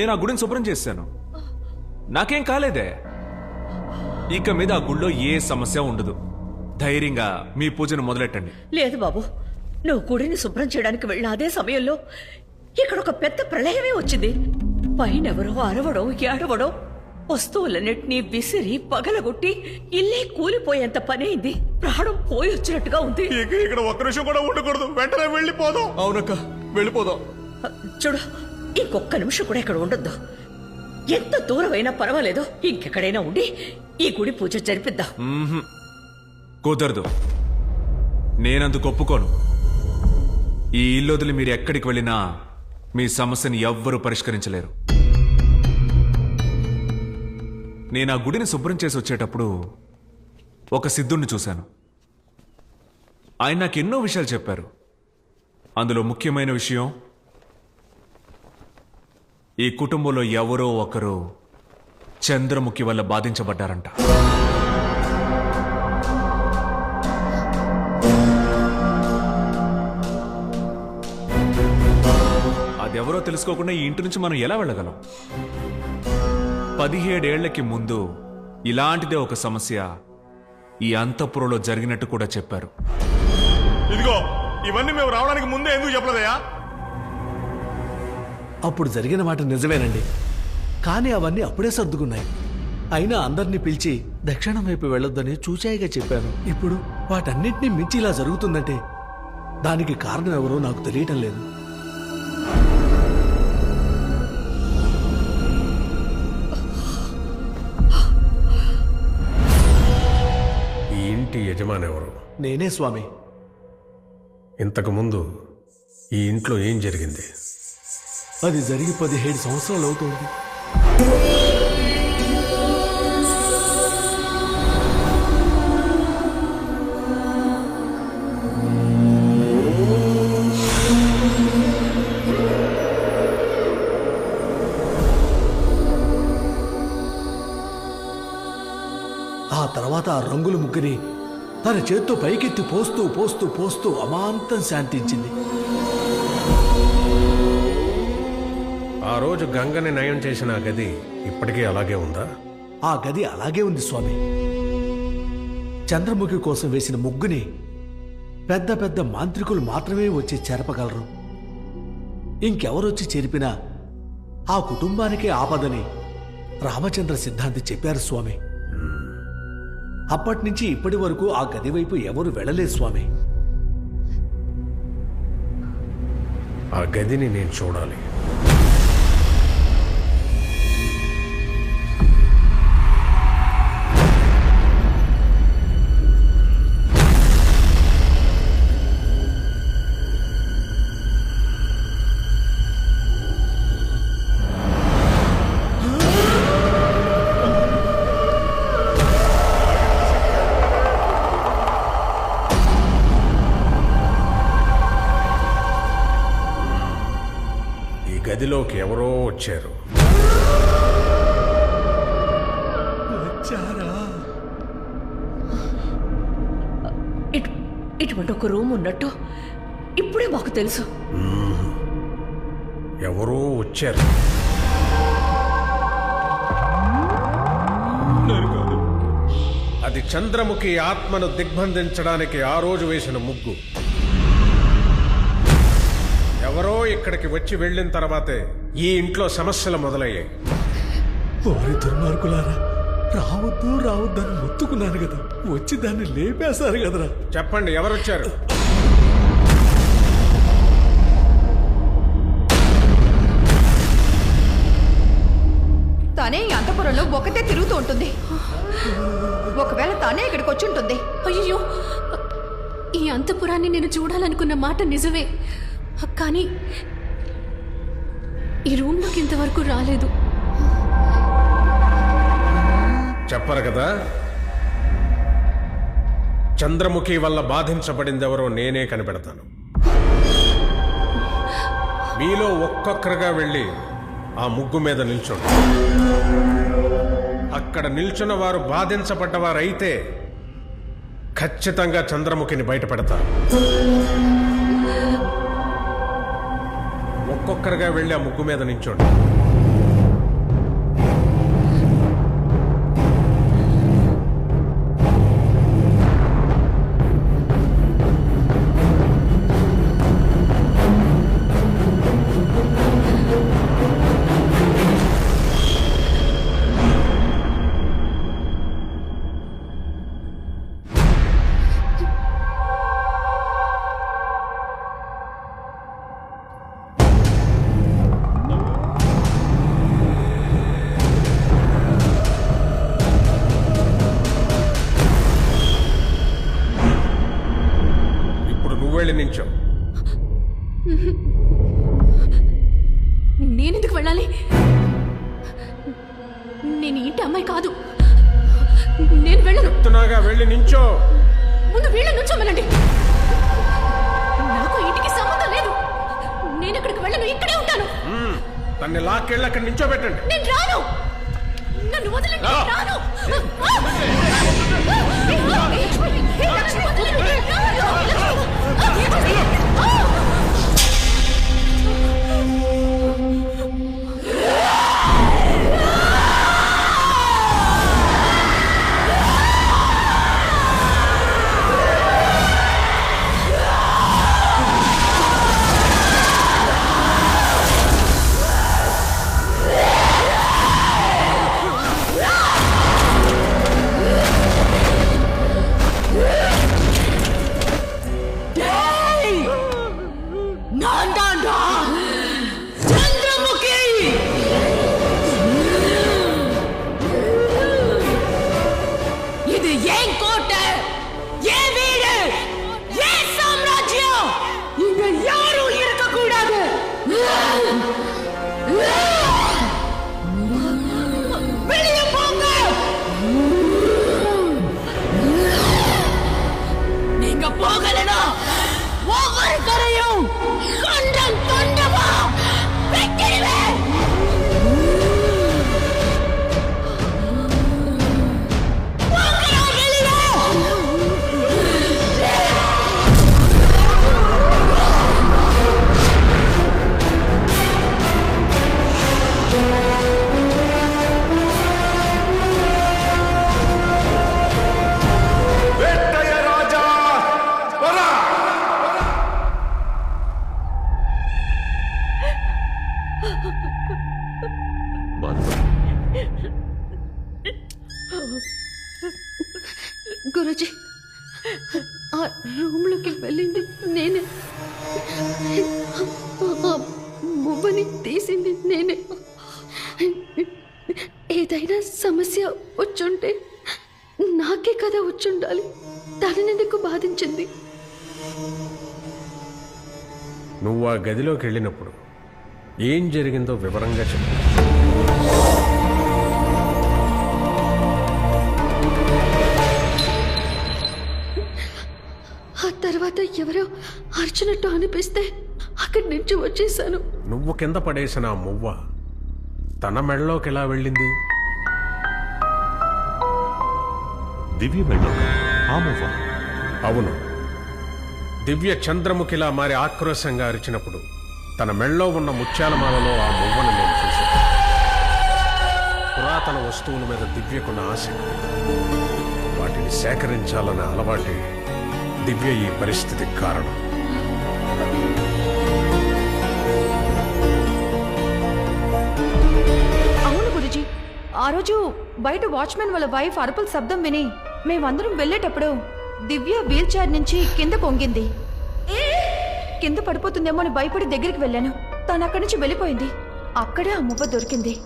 నేను ఆ గుడిని శుభ్రం చేశాను. నాకేం కాలేదే. ఇక మీద ఆ గుడిలో ఏ సమస్య ఉండదు. ధైర్యంగా మీ పూజను మొదలెట్టండి. లేదు బాబు. నువ్వు గుడిని శుభ్రం చేయడానికి వెళ్ళిన అదే సమయంలో ఇక్కడ ఒక పెద్ద ప్రళయమే వచ్చింది. పైనెవరో అరవడం ఏడవడం వస్తువులన్నిటినీ విసిరి పగలగొట్టి ఇల్లే కూలిపోయేంత పని అయింది ప్రాణం పోయి వచ్చినట్టుగా ఉంది ఇక్కడ ఒక్క నిమిషం కూడా ఉండకూడదు. వెంటనే వెళ్ళిపోదాం. అవునక్క వెళ్ళిపోదాం. చూడు ఇంకొక్క నిమిషం కూడా ఇక్కడ ఉండొద్దు. ఎంత దూరమైనా పర్వాలేదు. ఇంకెక్కడైనా ఉండి ఈ గుడి పూజ జరిపిద్దాం. కుదరదు. నేనందుకు ఒప్పుకోను. ఈ ఇల్లు వదిలి మీరు ఎక్కడికి వెళ్ళినా మీ సమస్యని ఎవ్వరూ పరిష్కరించలేరు. నేను ఆ గుడిని శుభ్రం చేసి వచ్చేటప్పుడు ఒక సిద్ధుణ్ణి చూశాను. ఆయన నాకు ఎన్నో విషయాలు చెప్పారు. అందులో ముఖ్యమైన విషయం ఈ కుటుంబంలో ఎవరో ఒకరు చంద్రముఖి వల్ల బాధించబడ్డారంట. అదెవరో తెలుసుకోకుండా ఈ ఇంటి నుంచి మనం ఎలా వెళ్ళగలం? పదిహేడేళ్ళకి ముందు ఇలాంటిదే ఒక సమస్య ఈ అంతఃపురంలో జరిగినట్టు కూడా చెప్పారు. ఇదిగో ఇవన్నీ మేము రావడానికి ముందే ఎందుకు చెప్పలేదయా అప్పుడు జరిగిన మాట నిజమేనండి. కానీ అవన్నీ అప్పుడే సర్దుకున్నాయి. అయినా అందరినీ పిలిచి దక్షిణం వైపు వెళ్ళొద్దని చూచాయిగా చెప్పాను. ఇప్పుడు వాటన్నిటినీ మించి ఇలా జరుగుతుందంటే దానికి కారణం ఎవరో నాకు తెలియటం లేదు. ఈ ఇంటి యజమాని ఎవరు? నేనే స్వామి. ఇంతకు ముందు ఈ ఇంట్లో ఏం జరిగింది? అది జరిగి పదిహేడు సంవత్సరాలు అవుతుంది. ఆ తర్వాత ఆ రంగుల ముగ్గుని తన చేత్తో పైకెత్తి పోస్తూ పోస్తూ పోస్తూ అమాంతం శాంతించింది. ఆ రోజు గంగని నయం చేసిన ఆ గది ఇప్పటికీ అలాగే ఉందా? ఆ గది అలాగే ఉంది స్వామి. చంద్రముఖి కోసం వేసిన ముగ్గుని పెద్ద పెద్ద మాంత్రికులు మాత్రమే వచ్చి చెరపగలరు. ఇంకెవరొచ్చి చెరిపినా ఆ కుటుంబానికే ఆపదని రామచంద్ర సిద్ధాంతి చెప్పారు స్వామి. అప్పటి నుంచి ఇప్పటి వరకు ఆ గది వైపు ఎవరు వెళ్ళలేదు స్వామి. ఆ గదిని నేను చూడాలి. వచ్చారు. ఇటు ఇటువంటి ఒక రూమ్ ఉన్నట్టు ఇప్పుడే మాకు తెలుసు. ఎవరో వచ్చారు. అది చంద్రముఖి ఆత్మను దిగ్బంధించడానికి ఆ రోజు వేసిన ముగ్గు. ఎవరో ఇక్కడికి వచ్చి వెళ్ళిన తర్వాతే ఈ ఇంట్లో సమస్యలు మొదలయ్యాయి. ఓరి దుర్మార్గులారా రావద్దు రావద్దని మొత్తుకున్నాను కదా. వచ్చి దాన్ని లేపేశారు కదరా. చెప్పండి ఎవరు వచ్చారు తనే ఈ అంతపురంలో ఒకతే తిరుగుతూ ఉంటుంది. ఒకవేళ తనే ఇక్కడికి వచ్చి ఉంటుంది. అయ్యో ఈ అంతపురాన్ని నేను చూడాలనుకున్న మాట నిజమే. కానీ ఈ రూమ్లోకి ఇంతవరకు రాలేదు. చెప్పరు కదా? చంద్రముఖి వల్ల బాధించబడిందెవరో నేనే కనిపెడతాను. మీలో ఒక్కొక్కరుగా వెళ్ళి ఆ ముగ్గు మీద నిల్చోండి. అక్కడ నిల్చున్న వారు బాధించబడ్డవారైతే ఖచ్చితంగా చంద్రముఖిని బయటపెడతారు. ఒక్కొక్కరుగా వెళ్ళి ఆ ముగ్గు మీద నించోండి నేనెందుకు వెళ్ళాలి? నేను ఇంటి అమ్మాయి కాదు. నేను వెళ్ళను. చెప్తున్నాగా వెళ్ళి నించో. ముందు వీళ్ళ నుంచోమనండి నాకు ఇంటికి సంబంధం లేదు. నేను ఇక్కడికి వెళ్ళను? ఇక్కడే ఉంటాను. మ్మ్. తన్ని లాక్కెళ్ళి అక్కడ నించోబెట్టండి. నేను రాను. నన్ను వదలండి. రా. రాను. ¡No! మువ్వని తీసింది నేనే. ఏదైనా సమస్య వచ్చుంటే నాకే కదా వచ్చుండాలి. తనని ఎందుకు బాధించింది? నువ్వు ఆ గదిలోకి వెళ్ళినప్పుడు ఏం జరిగిందో వివరంగా చెప్పు. ఆ తర్వాత ఎవరో అర్చినట్టు అనిపిస్తే అక్కడి నుంచి వచ్చేసాను. నువ్వు కింద పడేసిన ఆ మువ్వ తన మెడలోకి ఎలా వెళ్ళింది? దివ్య మెళ్ళో ఆమువ్వ అవును. దివ్య చంద్రముఖిలా మారి ఆక్రోశంగా అరిచినప్పుడు తన మెళ్ళో ఉన్న ముత్యాలమాలలో ఆ మువ్వను నేను చూశాను. పురాతన వస్తువుల మీద దివ్యకున్న ఆసక్తి వాటిని సేకరించాలన్న అలవాటే దివ్య ఈ పరిస్థితికి కారణం. ఆ రోజు బయట వాచ్మెన్ వాళ్ళ వైఫ్ అరుపుల శబ్దం విని మేమందరం వెళ్ళేటప్పుడు దివ్య వీల్ చైర్ నుంచి కింద పొంగింది. కింద పడిపోతుందేమో అని భయపడి దగ్గరికి వెళ్ళాను. తను అక్కడి నుంచి వెళ్ళిపోయింది. అక్కడే ఆ మువ్వ దొరికింది.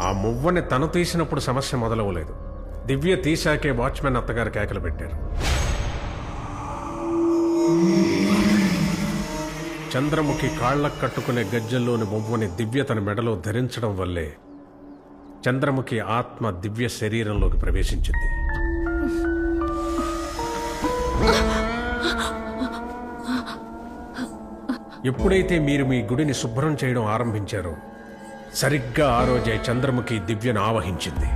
ఆ మువ్వని తను తీసినప్పుడు సమస్య మొదలవలేదు. దివ్య తీశాకే వాచ్మెన్ అత్తగారు కేకలు పెట్టారు. చంద్రముఖి కాళ్ళకు కట్టుకునే గజ్జల్లోని మువ్వని దివ్య తన మెడలో ధరించడం వల్లే చంద్రముఖి ఆత్మ దివ్య శరీరంలోకి ప్రవేశించింది. ఎప్పుడైతే మీరు మీ గుడిని శుభ్రం చేయడం ఆరంభించారో సరిగ్గా ఆ రోజే చంద్రముఖి దివ్యను ఆవహించింది.